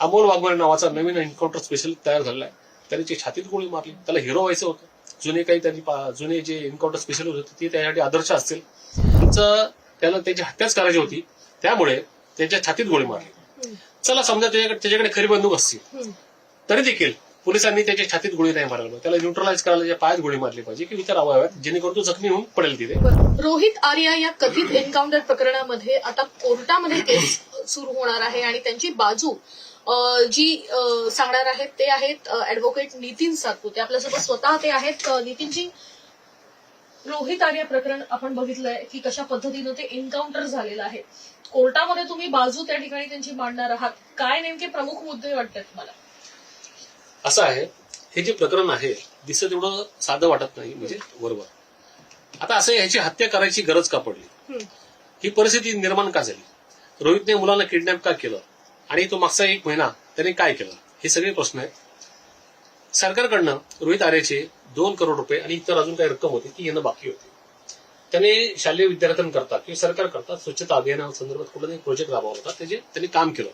अमोल वाघमारे नावाचा नवीन encounter special तयार झालेला आहे. त्याने छातीत गोळी मारली त्याला हिरो व्हायचं होतं. जुने काही त्यांनी जुने जे एन्काउंटर स्पेशल होते ते त्यासाठी आदर्श असतील. त्यांचं त्याला त्याची हत्याच करायची होती. त्यामुळे त्याच्या छातीत गोळी मारली. चला समजा त्याच्याकडे त्याच्याकडे खरी बंदूक असतील. तरी देखील पोलिसांनी त्याच्या छातीत गोळी नाही मारायला पाहिजे. त्याला न्यूट्रलाइज करायला त्याच्या पायात गोळी मारली पाहिजे की विचार हवाव्यात जेणेकरून तो जखमी होऊन पडेल तिथे. रोहित आर्या या कथित एन्काउंटर प्रकरणामध्ये आता कोर्टामध्ये केस सुरू होणार आहे आणि त्यांची बाजू जी सांगणार आहेत ते आहेत ऍडव्होकेट नितीन सातपुते. आपल्यासोबत स्वतः ते आहेत. नितीनजी रोहित आर्या प्रकरण आपण बघितलंय की कशा पद्धतीनं ते एन्काउंटर झालेलं आहे. कोर्टामध्ये तुम्ही बाजू त्या ठिकाणी त्यांची मांडणार आहात. काय नेमके प्रमुख मुद्दे वाटतात तुम्हाला? असं आहे हे जे प्रकरण आहे दिसत एवढं साधं वाटत नाही म्हणजे बरोबर. आता असं ह्याची हत्या करायची गरज का पडली? ही परिस्थिती निर्माण का झाली? रोहितने मुलांना किडनॅप का केलं? आणि तो मागचा एक महिना त्याने काय केलं? हे सगळे प्रश्न आहेत. सरकारकडनं रोहित आर्याचे दोन करोड रुपये आणि इतर अजून काही रक्कम होती ती येणं बाकी होती. त्याने शालेय विद्यार्थ्यांकरता किंवा सरकार करता स्वच्छता अभियानासंदर्भात कुठला प्रोजेक्ट राबवला होता. त्याचे त्यांनी काम केलं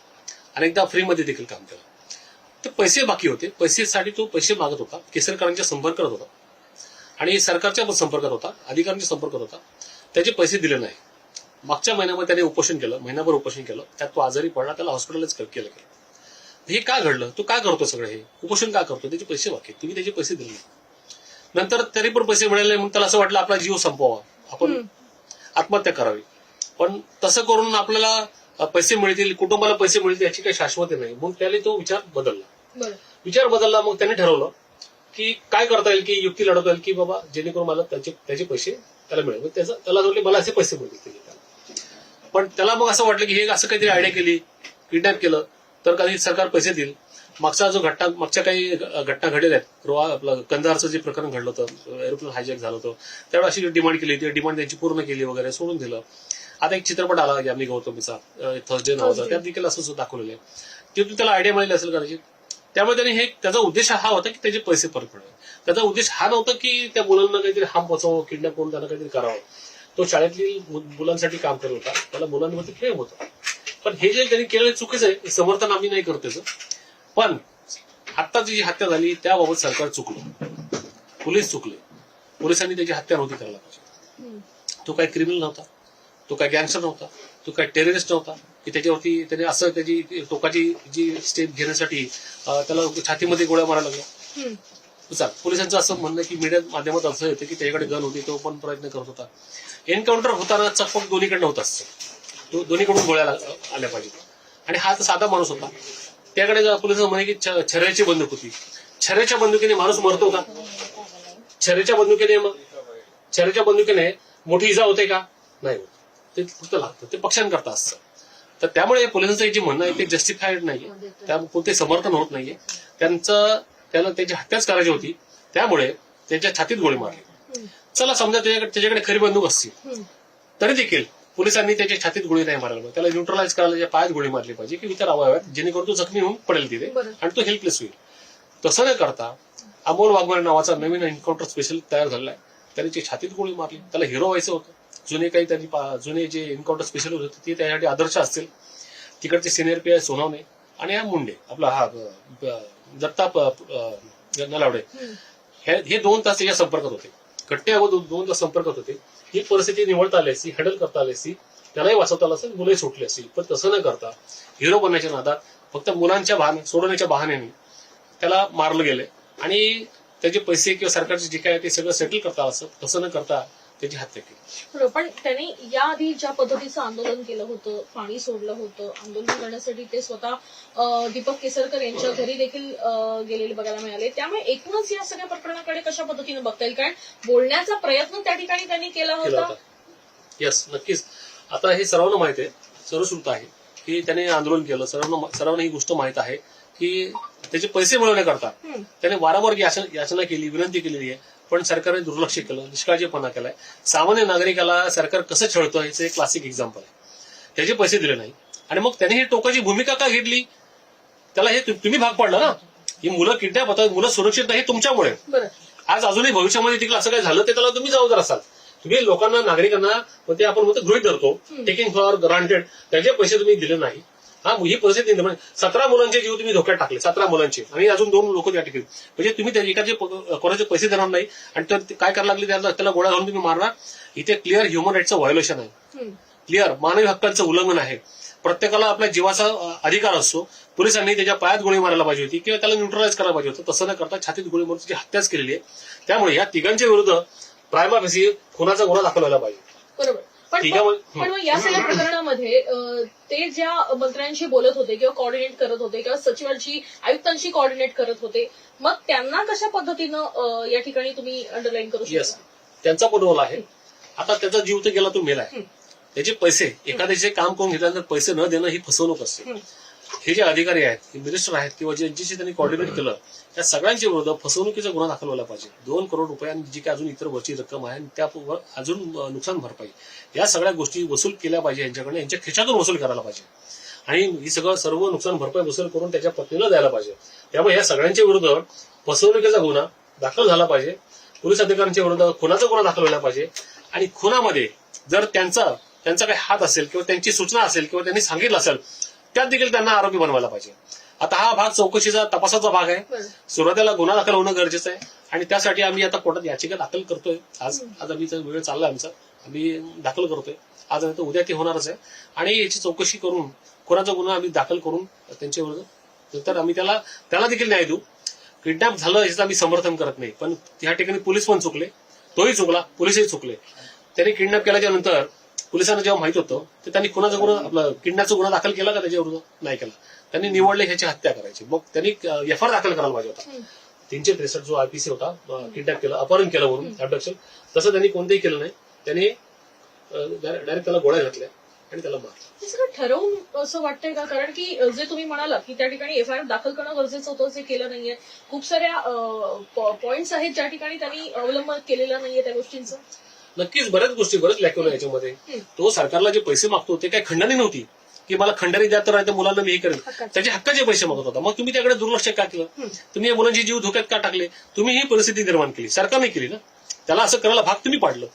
आणि एकदा फ्रीमध्ये देखील काम केलं. तर पैसे बाकी होते. पैसेसाठी तो पैसे मागत होता. केसरकरांच्या संपर्कात होता. आणि सरकारच्या पण संपर्कात होता. अधिकाऱ्यांच्या संपर्कात होता. त्याचे पैसे दिले नाही. मागच्या महिन्यामध्ये त्याने उपोषण केलं महिनाभर उपोषण केलं. त्यात तो आजारी पडला त्याला हॉस्पिटलच केलं केलं हे का घडलं? तो का करतो सगळं हे? उपोषण का करतो? त्याचे पैसे बाकी. तुम्ही त्याचे पैसे दिले. नंतर तरी पण पैसे मिळाले नाही, मग त्याला असं वाटलं आपला जीव संपवावा. आपण आत्महत्या करावी. पण तसं करून आपल्याला पैसे मिळतील कुटुंबाला पैसे मिळतील याची काही शाश्वती नाही. मग त्याने तो विचार बदलला. विचार बदलला मग त्याने ठरवलं की काय करता येईल? की युक्ती लढवता येईल? की बाबा जेणेकरून मला त्याचे त्याचे पैसे त्याला मिळेल. मग त्याचं त्याला मला असे पैसे मिळतील. पण त्याला मग असं वाटलं की हे असं काहीतरी आयडिया केली किडनॅप केलं तर कधी सरकार पैसे देईल. मागचा जो घटना मागच्या काही घटना घडलेल्या आहेत रोहा आपलं कंधारचं जे प्रकरण घडलं होतं एरोप्लेन हायजॅक झालं होतं त्यावेळी अशी डिमांड केली होती डिमांड त्यांची पूर्ण केली वगैरे सोडून दिलं. आता एक चित्रपट आला यामी गौतमीचा थर्सडे नावाचा. त्यात देखील असं दाखवलेलं आहे. तिथून त्याला आयडिया मिळाली असेल कदाचित. त्यामुळे त्याने हे त्याचा उद्देश हा होता की त्याचे पैसे परत मिळावे त्याचा उद्देश हा नव्हता की त्या मुलांना काहीतरी हाम पोचावं किडनॅप करून त्यांना काहीतरी करावं. तो शाळेतील मुलांसाठी काम करत होता. त्याला मुलांवरती प्रेम होतं. पण हे जे त्यांनी केलेलं चुकीचं आहे समर्थन आम्ही नाही करत त्याचं. पण आत्ता जी हत्या झाली त्याबाबत सरकार चुकलं. पोलीस चुकले. पोलिसांनी त्याची हत्या नव्हती करायला पाहिजे. तो काय क्रिमिनल नव्हता. तो काय गँगस्टर नव्हता. तो काय टेररिस्ट नव्हता. की त्याच्यावरती त्याने असं त्याची टोकाची जी स्टेप घेण्यासाठी त्याला छातीमध्ये गोळ्या मारायला लागल्या चाल पोलिसांचं असं म्हणणं आहे की मीडिया माध्यमात असं येतं की त्याच्याकडे गन होती तो पण प्रयत्न करत होता. एन्काउंटर होताना चकमक दोन्हीकडनं होत असतं. तो दोन्हीकडून गोळ्या आल्या पाहिजे आणि हा तर साधा माणूस होता. त्याकडे जेव्हा पोलिसांचं म्हणे की छऱ्याची बंदूक होती. छऱ्याच्या बंदुकीने माणूस मरतो का? छऱ्याच्या बंदुकीने मग छर्याच्या बंदुकीने मोठी इजा होते का? नाही ते फक्त लागतं. ते पक्षांकरता असतं. तर त्यामुळे पोलिसांचं जे म्हणणं आहे ते जस्टिफाईड नाहीये. त्या कोणते समर्थन होत नाहीये. त्यांचं त्याला त्याची हत्याच करायची होती. त्यामुळे त्याच्या छातीत गोळी मारली. चला समजा त्याच्याकडे त्याच्याकडे खरी बंदूक असतील तरी देखील पोलिसांनी त्याच्या छातीत गोळी नाही मारायला. त्याला न्यूट्रलाइज करायला त्याच्या पायात गोळी मारली पाहिजे की विचार अवाव्यात जेणेकरून तो जखमी होऊन पडेल तिथे. आणि तो हेल्पलेस होईल. तसं न करता अमोल वाघमारे नावाचा नवीन एन्काउंटर स्पेशल तयार झालेला आहे. त्याने जी छातीत गोळी मारली त्याला हिरो व्हायचं होतं. जुने काही त्यांनी जुने जे एन्काउंटर स्पेशल होते ते त्यासाठी आदर्श असतील. तिकडचे सिनियर पी आय सोनवणे आणि हा मुंडे आपला हा दत्ता नलावडे हे दोन तास या संपर्कात होते. कट्टे अगोदर दोन तास संपर्कात होते. ही परिस्थिती निवडता आली असती हँडल करता आली असती त्यालाही वाचवता आलं असेल मुलंही सुटली असतील पण तसं न करता हिरो बनण्याच्या नादात फक्त मुलांच्या बहाण सोडवण्याच्या बहाण्याने त्याला मारलं गेलं आणि त्याचे पैसे किंवा सरकारचे जे काय आहे ते सगळं सेटल करता असं तसं न करता त्याची हत्या केली. पण त्यांनी याआधी ज्या पद्धतीचं आंदोलन केलं होतं पाणी सोडलं होतं आंदोलन करण्यासाठी ते स्वतः दीपक केसरकर यांच्या घरी देखील गेलेले बघायला मिळाले. त्यामुळे एकूणच या सगळ्या प्रकरणाकडे कशा पद्धतीने बघता येईल? कारण बोलण्याचा प्रयत्न त्या ठिकाणी त्यांनी केला होता. येस नक्कीच. आता हे सर्वांना माहिती आहे सर्वश्रुत आहे की त्याने आंदोलन केलं. सर्वांना सर्वांना ही गोष्ट माहीत आहे की त्याचे पैसे मिळवण्याकरता. त्याने वारंवार याचना केली विनंती केलेली आहे. पण सरकारने दुर्लक्ष केलं निष्काळजीपणा केलाय. सामान्य नागरिकाला सरकार कसं छळतं ह्याचं एक क्लासिक एक्झाम्पल आहे. त्याचे पैसे दिले नाही आणि मग त्याने ही टोकाची भूमिका का घेतली? त्याला हे तुम्ही भाग पाडला ना? ही मुलं किडनॅप होतात मुलं सुरक्षित नाही हे तुमच्यामुळे. आज अजूनही भविष्यामध्ये तिकडे असं काय झालं ते त्याला तुम्ही जबाबदार असाल. तुम्ही लोकांना नागरिकांना ते आपण गृहित धरतो. टेकिंग फॉर ग्रांटेड त्याचे पैसे तुम्ही दिले नाही. हा ही परिस्थिती निर्माण सतरा मुलांचे जीव तुम्ही धोक्यात टाकले सतरा मुलांचे. आणि अजून दोन लोक त्या ठिकाणी. म्हणजे तुम्ही त्या एकाचे कोणाचे पैसे देणार नाही आणि तर काय करायला लागले त्याला त्याला गोळ्या घालून तुम्ही मारणार. इथे क्लिअर ह्युमन राईटचं व्हायोलेशन आहे. क्लिअर मानवी हक्कांचं उल्लंघन आहे. प्रत्येकाला आपल्या जीवाचा अधिकार असतो. पोलिसांनी त्याच्या पायात गोळी मारायला पाहिजे होती किंवा त्याला न्यूट्रलाइज करायला पाहिजे होतं. तसं न करता छातीत गोळी मारून त्याची हत्याच केलेली आहे. त्यामुळे या तिघांच्या विरुद्ध प्रायमा फेसी खुनाचा गुन्हा दाखल व्हायला पाहिजे. बरोबर. पण आहे, पण मग या सगळ्या प्रकरणामध्ये ते ज्या मंत्र्यांशी बोलत होते किंवा कॉर्डिनेट करत होते किंवा सचिवांशी आयुक्तांशी कॉर्डिनेट करत होते मग त्यांना कशा पद्धतीनं या ठिकाणी तुम्ही अंडरलाईन करू येस शकता? त्यांचा पण रोल आहे. आता त्याचा जीव तर गेला तो मेलाय. हं. त्याचे पैसे एखाद्याचे काम करून घेतल्यानंतर पैसे न देणं ही फसवणूक असते. हं. हे जे अधिकारी आहेत मिनिस्टर आहेत किंवा ज्यांच्याशी त्यांनी कॉर्डिनेट केलं त्या सगळ्यांच्या विरुद्ध फसवणुकीचा गुन्हा दाखल व्हायला पाहिजे. दोन करोड रुपये आणि जी काय अजून इतर वरची रक्कम आहे आणि त्या वर अजून नुकसान भरपाई. या सगळ्या गोष्टी वसूल केल्या पाहिजे यांच्याकडे यांच्या खिशातून वसूल करायला पाहिजे. आणि ही सगळं सर्व नुकसान भरपाई वसूल करून त्याच्या पत्नीला द्यायला पाहिजे. त्यामुळे या सगळ्यांच्या विरुद्ध फसवणुकीचा गुन्हा दाखल झाला पाहिजे. पोलीस अधिकाऱ्यांच्या विरुद्ध खुनाचा गुन्हा दाखल व्हायला पाहिजे. आणि खुनामध्ये जर त्यांचा त्यांचा काही हात असेल किंवा त्यांची सूचना असेल किंवा त्यांनी सांगितलं असेल त्यात देखील त्यांना आरोपी बनवायला पाहिजे. आता हा भाग चौकशीचा तपासाचा भाग आहे. सुरुवातीला गुन्हा दाखल होणं गरजेचं आहे. आणि त्यासाठी आम्ही आता कोर्टात याचिका दाखल करतोय. आज आज आम्ही वेळ चालला आमचा. आम्ही दाखल करतोय. आज तर उद्या ते होणारच आहे. आणि याची चौकशी करून कोणाचा गुन्हा आम्ही दाखल करून त्यांच्या विरुद्ध तर आम्ही त्याला त्याला देखील न्याय देऊ. किडनॅप झालं याचं आम्ही समर्थन करत नाही. पण त्या ठिकाणी पोलीस पण चुकले. तोही चुकला. पोलीसही चुकले. त्यांनी किडनॅप केल्याच्यानंतर पोलिसांना जेव्हा माहीत होतं तर त्यांनी कुणाचा गुन्हा आपला किडनॅपचा गुन्हा दाखल केला का त्याच्या विरुद्ध? नाही केला. त्यांनी निवडले ह्याची हत्या करायची. मग त्यांनी एफ आर दाखल करायला पाहिजे होता. तीनशे त्रेसष्ट जो आयपीसी होता किडनॅप केलं अपहरण केलं म्हणून अबडक्शन तसं त्यांनी कोणतेही केलं नाही. त्यांनी डायरेक्ट त्याला गोळ्या घातल्या आणि त्याला मारलं. ठरवून असं वाटतंय का? कारण की जे तुम्ही म्हणालात की त्या ठिकाणी एफ आय आर दाखल करणं गरजेचं होतं जे केलं नाहीये. खूप साऱ्या पॉइंट्स आहेत ज्या ठिकाणी त्यांनी अवलंब केलेला नाहीये त्या गोष्टींचं. नक्कीच बऱ्याच गोष्टी बरेच लॅक्युन आहे याच्यामध्ये. तो सरकारला जे पैसे मागतो ते काही खंडणी नव्हती. की मला खंडणी द्या तर मुलांना मी हे करेन. हक्काचे. त्याचे हक्काचे पैसे मागत होता. मग तुम्ही त्याकडे दुर्लक्ष का केलं. तुम्ही या मुलांचे जीव धोक्यात का टाकले? तुम्ही ही परिस्थिती निर्माण केली. सरकारने केली ना? त्याला असं करायला भाग तुम्ही पाडलं.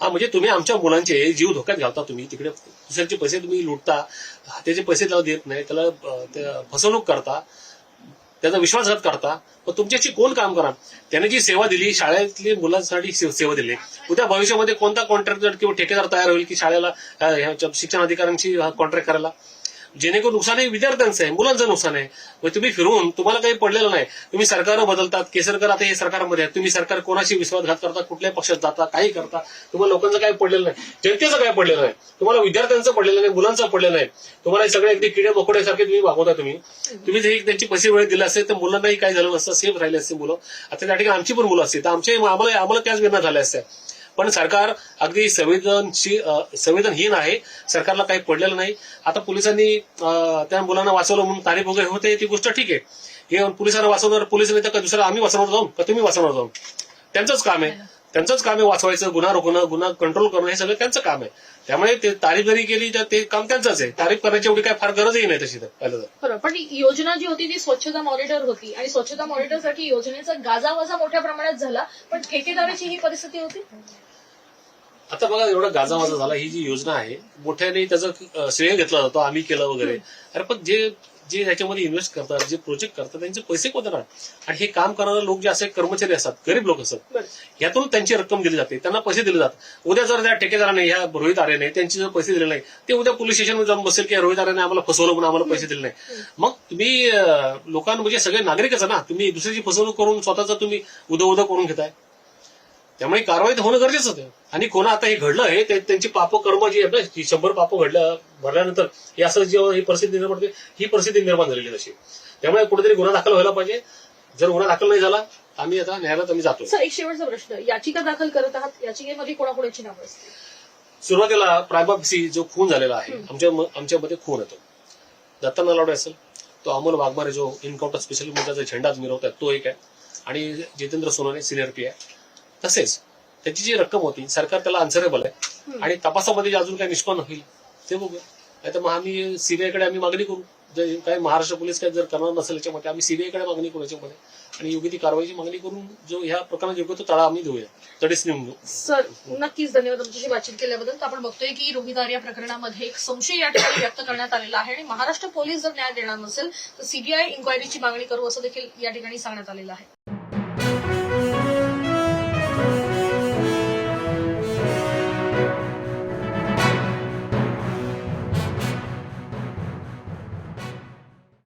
हा म्हणजे तुम्ही आमच्या मुलांचे जीव धोक्यात घालता तुम्ही. तिकडे दुसऱ्याचे पैसे तुम्ही लुटता. त्याचे पैसे त्याला देत नाही. त्याला फसवणूक करता. त्याचा विश्वासघात करता. मग तुमच्याशी कोण काम करा? त्याने जी सेवा दिली शाळेतली मुलांसाठी से- सेवा दिली. उद्या भविष्यामध्ये कोणता कॉन्ट्रॅक्टर किंवा ठेकेदार तयार होईल की शाळेला शिक्षण अधिकाऱ्यांशी कॉन्ट्रॅक्ट करायला? जेणेकरून नुकसान हे विद्यार्थ्यांचं आहे मुलांचं नुकसान आहे. मग तुम्ही फिरून तुम्हाला काही पडलेलं नाही. तुम्ही सरकार बदलतात केसरकर आता हे सरकारमध्ये आहे तुम्ही सरकार कोणाशी विश्वासघात करता कुठल्या पक्षात जाता काही करता तुम्हाला लोकांचं काही पडलेलं नाही. जनतेचं काय पडलेलं नाही. तुम्हाला विद्यार्थ्यांचं पडलेलं नाही मुलांचं पडलेलं नाही. तुम्हाला हे सगळे अगदी किडे मकोड्यासारखे तुम्ही वागवता तुम्ही. तुम्ही जरी त्यांची पैसे वेळ दिला असते तर मुलांनाही काही झालं नसतं. सेफ राहिले असते मुलं. आता त्या ठिकाणी आमची पण मुलं असते तर आमचे आम्हाला आम्हाला त्याच वेदना झाल्या असत्या. पण सरकार अगदी संवेदनशील संविधानहीन संवेदनहीन आहे. सरकारला काही पडलेलं नाही. आता पोलिसांनी त्या मुलांना वाचवलं म्हणून तारीफ वगैरे होते ती गोष्ट ठीक आहे. हे पोलिसांना वाचवणार पोलीस नाही तर का आम्ही वाचवणार जाऊन का तुम्ही वाचवणार जाऊन त्यांचंच काम आहे. त्यांचंच काम आहे वाचवायचं गुन्हा रोखणं गुन्हा कंट्रोल करणं हे सगळं त्यांचं काम आहे. त्यामुळे ते तारीफ जरी केली तर ते काम त्यांचंच आहे. तारीफ करण्याची एवढी काय फार गरजही नाही तशी तर पण ही योजना जी होती ती स्वच्छता मॉनिटर होती. आणि स्वच्छता मॉनिटरसाठी योजनेचा गाजावाजा मोठ्या प्रमाणात झाला. पण ठेकेदाराची ही परिस्थिती होती? आता बघा एवढा गाजावाजा झाला ही जी योजना आहे मोठ्याने त्याचं श्रेय घेतला जातो आम्ही केलं वगैरे. अरे पण जे जे ह्याच्यामध्ये इन्व्हेस्ट करतात जे प्रोजेक्ट करतात त्यांचे पैसे कोण आणि हे काम करणारे लोक जे असे कर्मचारी असतात गरीब लोक असतात यातून त्यांची रक्कम दिली जाते त्यांना पैसे दिले जातात. उद्या जर त्या ठेकेदाराने ह्या रोहित आर्याने त्यांचे जर पैसे दिले नाही ते उद्या पोलीस स्टेशनवर जाऊन बसेल की रोहित आर्याने आम्हाला फसवलं म्हणून आम्हाला पैसे दिले नाही. मग तुम्ही लोकांना म्हणजे सगळे नागरिकच ना तुम्ही दुसऱ्याची फसवणूक करून स्वतःच तुम्ही उदं उदं करून घेताय. त्यामुळे कारवाई तर होणं गरजेचं होतं. आणि कोणा आता हे घडलं हे ते- त्यांची पाप कर्म जी आहे ना शंभर पाप घडलं भरल्यानंतर हे असं जेव्हा ही परिस्थिती निर्माण होते ही परिस्थिती निर्माण झालेली तशी. त्यामुळे कुठेतरी गुन्हा दाखल व्हायला पाहिजे. जर गुन्हा दाखल नाही झाला आम्ही आता न्यायालयात आम्ही जातो. सर एक शेवटचा प्रश्न. याचिका दाखल करत आहात याचिकेमध्ये कोणाकोणाची नावं असतील? सुरुवातीला प्रायबापसी जो खून झालेला आहे आमच्या आमच्यामध्ये खून येतो. दत्ता नलावडे असेल तो अमोल वाघमारे जो इन्काउंटर स्पेशल मुद्द्याचा झेंडा मिरवतात तो एक आहे. आणि जितेंद्र सोनवणे सिनियर पी आहे. तसेच त्याची जी रक्कम होती सरकार त्याला अन्सरेबल आहे. आणि तपासामध्ये जे अजून काही निष्पन्न होईल ते बघूया. नाही तर मग आम्ही सीबीआयकडे आम्ही मागणी करू. जर काही महाराष्ट्र पोलीस काही जर करणार नसेल याच्यामध्ये आम्ही सीबीआयकडे मागणी करू याच्यामध्ये. आणि योग्य ती कारवाईची मागणी करून जो ह्या प्रकरणात योग्य तो तळा आम्ही देऊया. तडेच नेऊन देऊ. सर नक्कीच धन्यवाद तुमच्याशी बातचीत केल्याबद्दल. आपण बघतोय की रोहित आर्या प्रकरणामध्ये एक संशय या ठिकाणी व्यक्त करण्यात आलेला आहे. आणि महाराष्ट्र पोलीस जर न्याय देणार नसेल तर सीबीआय इन्क्वायरीची मागणी करू असं देखील या ठिकाणी सांगण्यात आलेलं आहे.